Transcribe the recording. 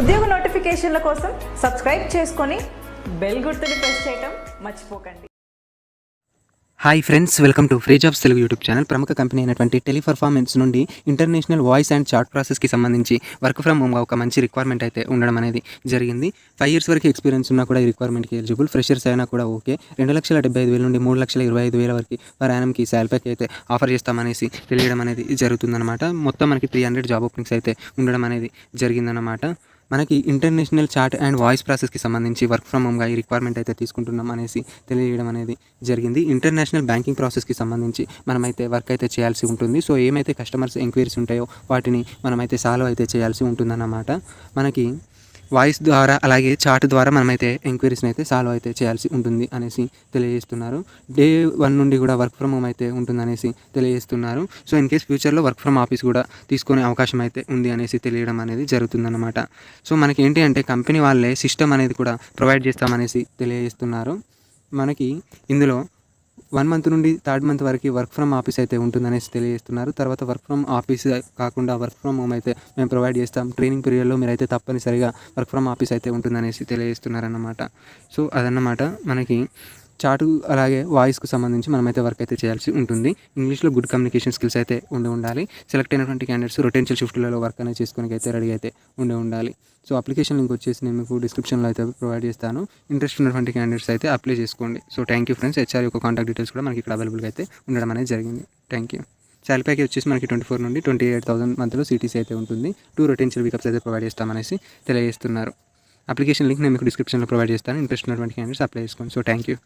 ఉద్యోగ నోటిఫికేషన్ల కోసం సబ్స్క్రైబ్ చేసుకొని బెల్ గుర్తుని ప్రెస్ చేయటం మర్చిపోకండి. Hi friends welcome to free jobs Telugu YouTube channel. ప్రముఖ కంపెనీ అయినటువంటి టెలిపర్ఫార్మెన్స్ నుండి ఇంటర్నేషనల్ వాయిస్ అండ్ చార్ట్ ప్రాసెస్కి సంబంధించి వర్క్ ఫ్రమ్ హోమ్గా ఒక మంచి రిక్వైర్మెంట్ అయితే ఉండడం అనేది జరిగింది. ఫైవ్ ఇయర్స్ వరకు ఎక్స్పీరియన్స్ ఉన్నా కూడా ఈ రిక్వైర్మెంట్కి ఎలిజిబుల్ ఫ్రెషర్స్ అయినా కూడా ఓకే. రెండు లక్షల డెబ్బై ఐదు వేల నుండి మూడు లక్షల ఇరవై ఐదు వేల వరకు పర్ యానంకి శాలరీకి అయితే ఆఫర్ చేస్తామనేసి తెలియడం అనేది జరుగుతుందన్నమాట. మొత్తం మనకి త్రీ హండ్రెడ్ జాబ్ ఓపెనింగ్స్ అయితే ఉండడం అనేది జరిగిందన్నమాట. మనకి ఇంటర్నేషనల్ చాట్ అండ్ వాయిస్ ప్రాసెస్కి సంబంధించి వర్క్ ఫ్రమ్ హోమ్గా ఈ రిక్వైర్మెంట్ అయితే తీసుకుంటున్నాం అనేసి తెలియజేయడం అనేది జరిగింది. ఇంటర్నేషనల్ బ్యాంకింగ్ ప్రాసెస్కి సంబంధించి మనమైతే వర్క్ అయితే చేయాల్సి ఉంటుంది. సో ఏమైతే కస్టమర్స్ ఎంక్వైరీస్ ఉంటాయో వాటిని మనమైతే సాల్వ్ అయితే చేయాల్సి ఉంటుందన్నమాట. మనకి వాయిస్ ద్వారా అలాగే చాట్ ద్వారా మనమైతే ఎంక్వైరీస్ని అయితే సాల్వ్ అయితే చేయాల్సి ఉంటుంది అనేసి తెలియజేస్తున్నారు. డే వన్ నుండి కూడా వర్క్ ఫ్రమ్ హోమ్ అయితే ఉంటుందనేసి తెలియజేస్తున్నారు. సో ఇన్ కేస్ ఫ్యూచర్లో వర్క్ ఫ్రమ్ ఆఫీస్ కూడా తీసుకునే అవకాశం అయితే ఉంది అనేసి తెలియడం అనేది జరుగుతుందన్నమాట. సో మనకి ఏంటి అంటే కంపెనీ వాళ్ళే సిస్టమ్ అనేది కూడా ప్రొవైడ్ చేస్తామనేసి తెలియజేస్తున్నారు. మనకి ఇందులో వన్ మంత్ నుండి థర్డ్ మంత్ వరకు వర్క్ ఫ్రమ్ ఆఫీస్ అయితే ఉంటుందనేసి తెలియజేస్తున్నారు. తర్వాత వర్క్ ఫ్రమ్ ఆఫీస్ కాకుండా వర్క్ ఫ్రమ్ హోమ్ అయితే మేము ప్రొవైడ్ చేస్తాం. ట్రైనింగ్ పీరియడ్లో మీరు అయితే తప్పనిసరిగా వర్క్ ఫ్రమ్ ఆఫీస్ అయితే ఉంటుందనేసి తెలియజేస్తున్నారన్నమాట. సో అదన్నమాట మనకి చాటు అలాగే వాయిస్కు సంబంధించి మనమైతే వర్క్ అయితే చేయాల్సి ఉంటుంది. ఇంగ్లీష్లో గుడ్ కమ్యూనికేషన్ స్కిల్స్ అయితే ఉండి ఉండాలి. సెలెక్ట్ అయినటువంటి క్యాండిడేట్స్ రొటెన్షియల్ షిఫ్ట్లలో వర్క్ అనేది చేసుకుని అయితే రెడీ అయితే ఉండి ఉండాలి. సో అప్లికేషన్ లింక్ వచ్చేసి నేను మీకు డిస్క్రిప్షన్లో అయితే ప్రొవైడ్ చేస్తాను. ఇంట్రెస్ట్ ఉన్నటువంటి క్యాండిడేట్స్ అయితే అప్లై చేసుకోండి. So thank you friends HR యొక్క కాంటాక్ట్ డీటెయిల్స్ కూడా మనకి ఇక్కడ అవైలబుల్గా అయితే ఉండడం అనేది జరిగింది. థ్యాంక్ యూ శాలరీ ప్యాకేజ్ వచ్చేసి మనకి ట్వంటీ ఫోర్ నుండి ట్వంటీ ఎయిట్ థౌసండ్ మధ్యలో సిటీసీ అయితే ఉంటుంది. టూ రొటెన్షియల్ వీకప్స్ అయితే ప్రొవైడ్ చేస్తామనేసి తెలియజేస్తున్నారు. అప్లికేషన్ లింక్ నేను మీకు డిస్క్రిప్షన్లో ప్రొవైడ్ చేస్తాను. ఇంట్రెస్ట్ ఉన్నటువంటి క్యాండిడేట్స్ అప్లై చేసుకోండి. So thank you